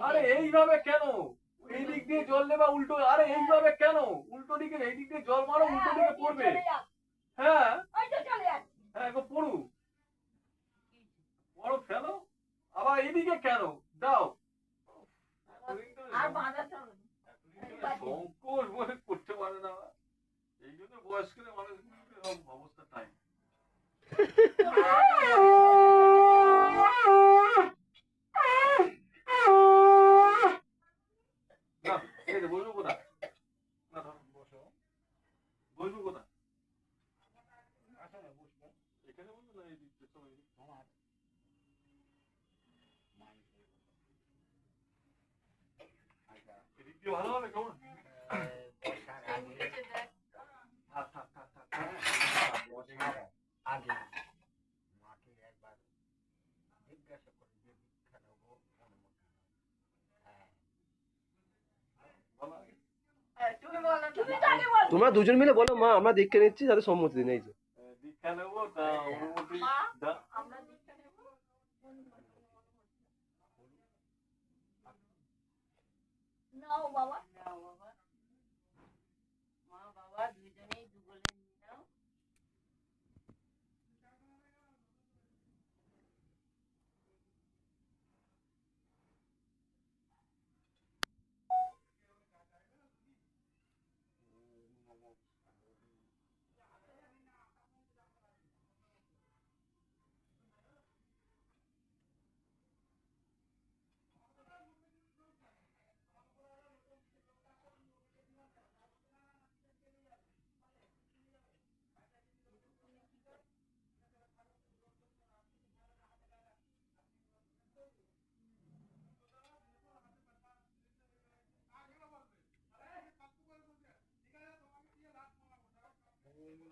আরে। এইভাবে কেন? এই দিক দিয়ে জল দেবা উল্টো আরে এইভাবে কেন? উল্টো দিকে এই দিক দিয়ে জল মারো উল্টো দিকে পড়বে। হ্যাঁ? যাচ্ছে। হ্যাঁ একবার পড়ু বড় ফেলো। আবার এইদিকে কেন? দাও। সংকোচ বলে করতে পারে না। এই জন্য বয়স্কদের মানুষগুলোর এরকম অবস্থা তাই না এই যে বসবো কোথায় না ধরো বসো বসবো কোথায় এখানে বসবো না এই সবাই। তোমার এদিক দিয়ে ভালো হবে কেমন থাক থাক থাক থাক থাক। আগে মাকে একবার জিজ্ঞাসা করে যে দীক্ষা নেব অনুমতি হ্যাঁ বলো আগে। হ্যাঁ, তুমি বলো না। তুমি তো আগে বলো। তোমরা দুজন মিলে বলো মা আমরা দীক্ষা নিচ্ছি তাদের সম্মতি দিন এই যে দীক্ষা নেব তা অনুমতি মা? দা আমরা দীক্ষা নেব। নাও বাবা নাও বাবা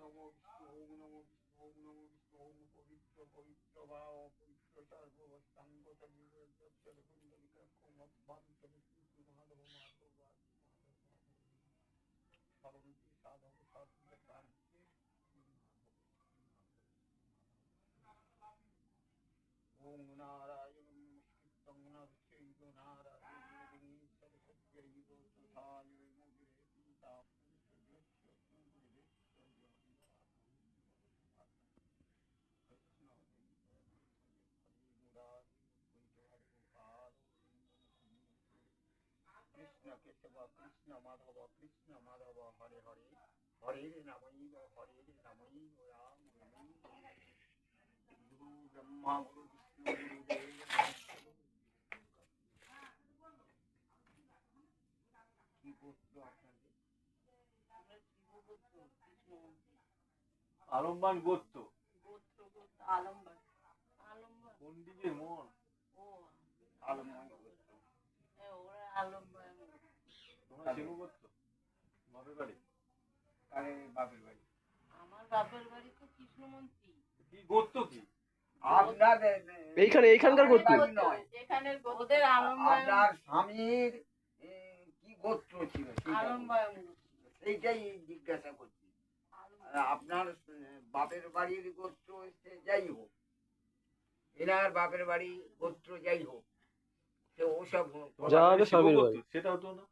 নমো বিষ্ণু ওম নমো বিষ্ণু ওম পবিত্র পবিত্র বিষ্ণু মাধব মাধব সরন্তি সাধব সর্বপ্রাণ ওম নারায়ণ নমস্কৃতং নরচৈব নারায়ণ সরস্বত্যৈব তথায় মুদিরে পিতা কৃষ্ণ কেশব কৃষ্ণ মাধব কৃষ্ণ মাধব হরে হরে হরে হরে রাম গুরু ব্রহ্মা গুরু বিষ্ণু গুরু কি আপনাদের আলম্বান গোত্র গোত্র আলম্বার আলম্বার মন। ও আলময় করতো হ্যাঁ ওরা আলম্বার তোমরা শিব গোত্র বাপের বাড়ি? আরে বাপের বাড়ি। আমার বাপের বাড়ি তো কৃষ্ণমন্ত্রী। কি গোত্র কি? আপনাদের এইখানে এইখানকার করতে নয়। এখানের গোত্র। আপনার স্বামীর কি গোত্র ছিল? সেইটাই জিজ্ঞাসা করছি। আপনার বাপের বাড়ির গোত্র সে যাই হোক। এনার বাপের বাড়ি গোত্র যাই হোক। সে ওসব। সেটা হতো না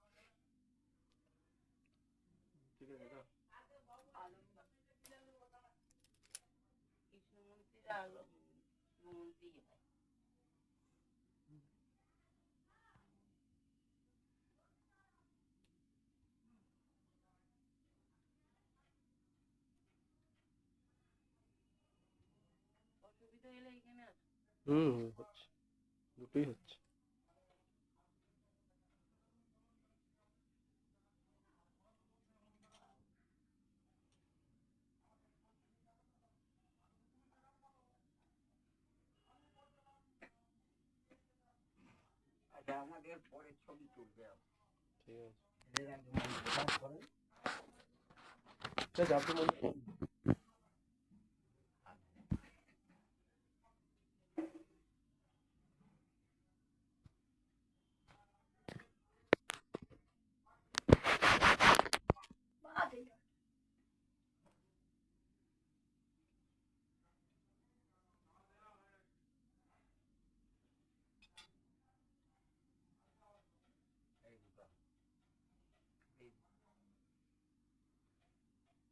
ঠিক আছে দাও। কৃষ্ণমন্ত্রীর আলম মন্ত্রী হয় অসুবিধা হলে এখানে আসো হুম হচ্ছে। দুটোই হচ্ছে। আচ্ছা আমাদের পরে ছবি তুলবে ঠিক আছে। ঠিক আপনি মনে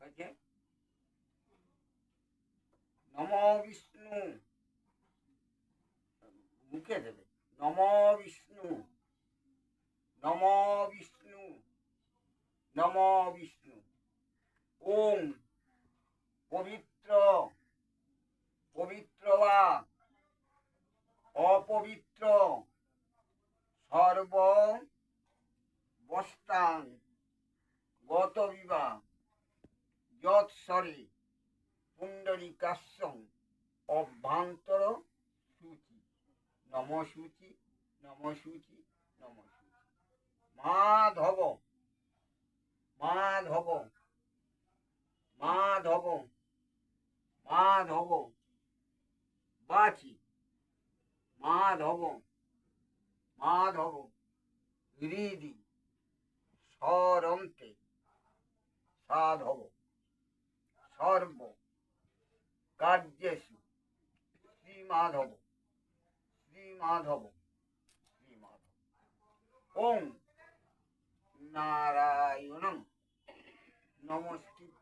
হয়েছে? নম বিষ্ণু। মুখে দেবে। নম বিষ্ণু। নম বিষ্ণু। নম বিষ্ণু। ওম পবিত্র। পবিত্র বা অপবিত্র। সর্ব বস্তাং গত বিবাহ। যৎসরে পুণ্ডরিকাশ্যং অভ্যন্তর সূচি। নম সূচি নম সূচি নম মাধব মাধব মাধব মাধব। বাচি, মাধব মাধব। হৃদি স্বরন্তে, সাধব। সর্ব কার্যেষু। শ্রীমাধব। শ্রীমাধব। শ্রীমাধব। ওম। নারায়ণ নমস্কৃত্য